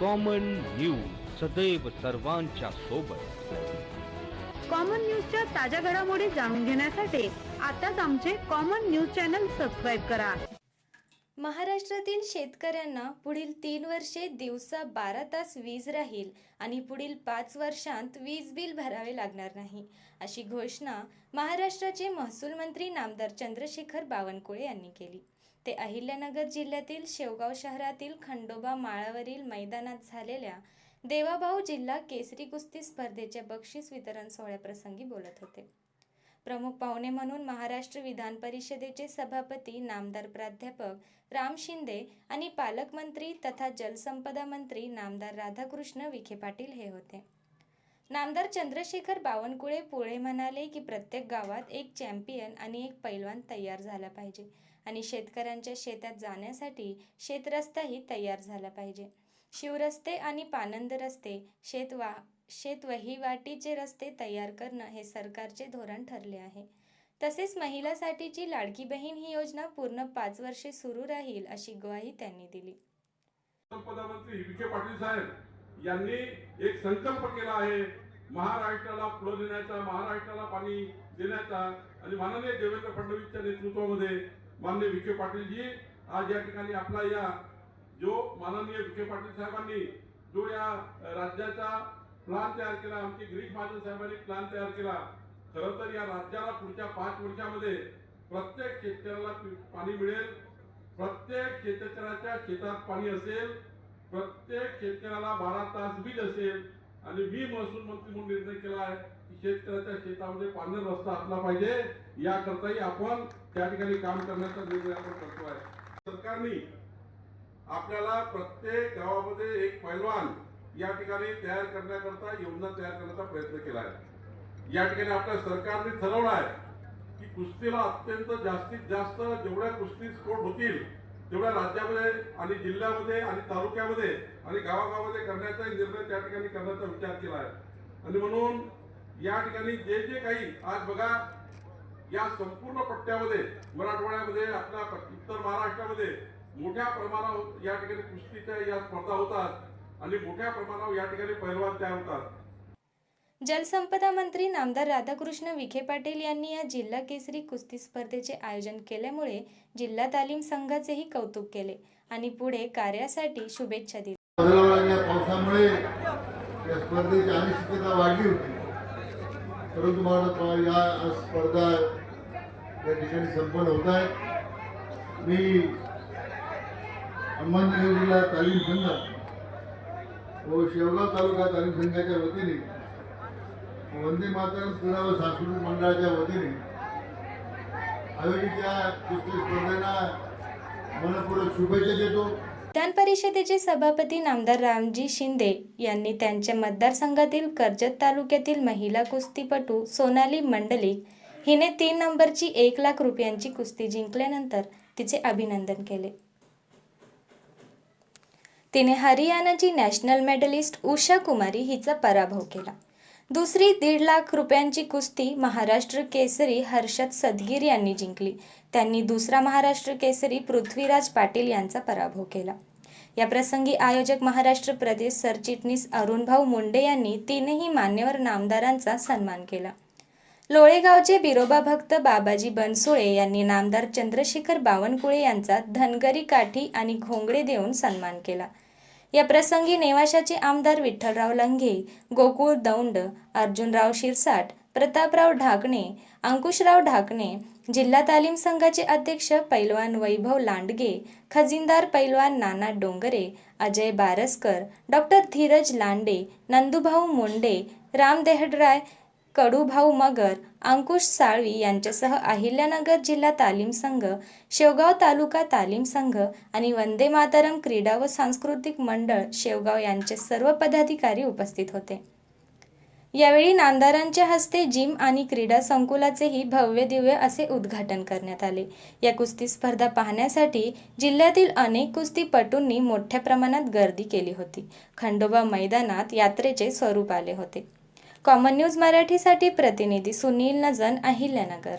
Common news सदैव सर्वांच्या सोबत. कॉमन न्यूजच्या ताज्या घडामोडी जाणून घेण्यासाठी आताच आमचे कॉमन न्यूज चॅनल सबस्क्राईब करा. महाराष्ट्रातील शेतकऱ्यांना पुढील तीन वर्षे दिवसा बारा तास वीज राहील आणि पुढील पाच वर्षांत वीज बिल भरावे लागणार नाही अशी घोषणा महाराष्ट्राचे महसूल मंत्री नामदार चंद्रशेखर बावनकुळे यांनी केली. ते अहिल्यानगर जिल्ह्यातील शेवगाव शहरातील खंडोबा माळावरील मैदानात झालेल्या देवाभाऊ जिल्हा केसरी कुस्ती स्पर्धेच्या बक्षीस वितरण सोहळ्याप्रसंगी बोलत होते. प्रमुख पाहुणे म्हणून महाराष्ट्र विधान परिषदेचे सभापती नामदार प्राध्यापक राम शिंदे आणि पालकमंत्री तथा जलसंपदा मंत्री नामदार राधाकृष्ण विखे पाटील हे होते. नामदार चंद्रशेखर बावनकुळे पुळे म्हणाले की प्रत्येक गावात एक चॅम्पियन आणि एक पैलवान तयार झाला पाहिजे आणि शेतकऱ्यांच्या शेतात जाण्यासाठी शेतरस्ताही तयार झाला पाहिजे. शिवरस्ते आणि पानंद रस्ते शेतवा शेत वहिवाटीचे रस्ते तयार करणं हे सरकारचे धोरण ठरले आहे. तसेच महिलासाठीची लाडकी बहीण ही योजना पूर्ण पाच वर्षे सुरू राहील अशी ग्वाही त्यांनी दिली. यांनी एक संकल्प केला आहे. महाराष्ट्राला पुढे देण्याचा महाराष्ट्राला पाणी देण्याचा. आणि माननीय देवेंद्र फडणवीसच्या नेतृत्वामध्ये माननीय विखे पाटीलजी आज या ठिकाणी आपला या जो माननीय विखे पाटील साहेबांनी जो या राज्याचा प्लान तयार केला आमचे गिरीश महाजन साहेबांनी प्लान तयार केला खरं तर या राज्याला पुढच्या पाच वर्षामध्ये प्रत्येक शेतकऱ्याला पाणी मिळेल. प्रत्येक शेतकऱ्याच्या शेतात पाणी असेल. प्रत्येक शेतकऱ्याला बारा तास वीज असेल आणि मी महसूल मंत्री म्हणून निर्णय केला आहे की शेतकऱ्याच्या शेतामध्ये पाणी रस्ता असला पाहिजे. याकरताही आपण त्या ठिकाणी काम करण्याचा निर्णय आपण करतो आहे सरकारने आपल्याला प्रत्येक गावामध्ये एक पैलवान या ठिकाणी तयार करण्याकरता योजना तयार करण्याचा प्रयत्न केला आहे. या ठिकाणी आपल्या सरकारने ठरवलं आहे की कुस्तीला अत्यंत जास्तीत जास्त जेवढ्या कुस्ती स्पोर्ट होतील तेवढ्या राज्यामध्ये आणि जिल्ह्यामध्ये आणि तालुक्यामध्ये आणि गावागावामध्ये करण्याचा निर्णय त्या ठिकाणी करण्याचा विचार केला आहे. आणि म्हणून या ठिकाणी जे जे काही आज बघा या संपूर्ण पट्ट्यामध्ये मराठवाड्यामध्ये आपल्या उत्तर महाराष्ट्रामध्ये मोठ्या प्रमाणावर या ठिकाणी कुस्तीच्या या स्पर्धा होतात आणि मोठ्या प्रमाणावर या ठिकाणी पैलवान तयार होतात. जलसंपदा मंत्री नामदार राधाकृष्ण विखे पाटील यांनी या जिल्हा केसरी कुस्ती स्पर्धेचे आयोजन केल्यामुळे जिल्हा तालीम संघाचेही कौतुक केले आणि पुढे कार्यासाठी शुभेच्छा दिल्या. पावसामुळे या स्पर्धेची अनिश्चितता वाढली होती. परंतु मला या स्पर्धा या ठिकाणी संपन्न होत आहे. मी अहमदनगर जिल्हा तालीम संघ व शेवगाव तालुका तालीम संघाच्या वतीने वंदे मातरम क्रीडा व सांस्कृतिक मंडळाच्या वतीने आयोजित या कुस्ती स्पर्धेला मनपूर्वक शुभेच्छा देतो. विधान परिषदेचे सभापती नामदार रामजी शिंदे यांनी त्यांच्या मतदारसंघातील कर्जत तालुक्यातील महिला कुस्तीपटू सोनाली मंडलिक हिने तीन नंबरची एक लाख रुपयांची कुस्ती जिंकल्यानंतर तिचे अभिनंदन केले. तिने हरियाणाची नॅशनल मेडलिस्ट उषा कुमारी हिचा पराभव केला. दुसरी दीड लाख रुपयांची कुस्ती महाराष्ट्र केसरी हर्षद सदगीर यांनी जिंकली. त्यांनी दुसरा महाराष्ट्र केसरी पृथ्वीराज पाटील यांचा पराभव केला. या प्रसंगी आयोजक महाराष्ट्र प्रदेश सरचिटणीस अरुणभाऊ मुंडे यांनी तीनही मान्यवर नामदारांचा सन्मान केला. लोळेगावचे बिरोबा भक्त बाबाजी बनसुळे यांनी नामदार चंद्रशेखर बावनकुळे यांचा धनगरी काठी आणि घोंगडे देऊन सन्मान केला. या प्रसंगी नेवाशाचे आमदार विठ्ठलराव लंघे गोकुळ दौंड अर्जुनराव शिरसाट प्रतापराव ढाकणे अंकुशराव ढाकणे जिल्हा तालीम संघाचे अध्यक्ष पैलवान वैभव लांडगे खजिनदार पैलवान नाना डोंगरे अजय बारसकर डॉक्टर धीरज लांडे नंदुभाऊ मुंडे राम देहडराय कडूभाऊ मगर अंकुश साळवी यांच्यासह अहिल्यानगर जिल्हा तालीम संघ शेवगाव तालुका तालीम संघ आणि वंदे मातरम क्रीडा व सांस्कृतिक मंडळ शेवगाव यांचे सर्व पदाधिकारी उपस्थित होते. यावेळी नामदारांच्या हस्ते जिम आणि क्रीडा संकुलाचेही भव्य दिव्य असे उद्घाटन करण्यात आले. या कुस्ती स्पर्धा पाहण्यासाठी जिल्ह्यातील अनेक कुस्तीपटूंनी मोठ्या प्रमाणात गर्दी केली होती. खंडोबा मैदानात यात्रेचे स्वरूप आले होते. कॉमन न्यूज मराठीसाठी प्रतिनिधी सुनील नजन अहिल्यानगर.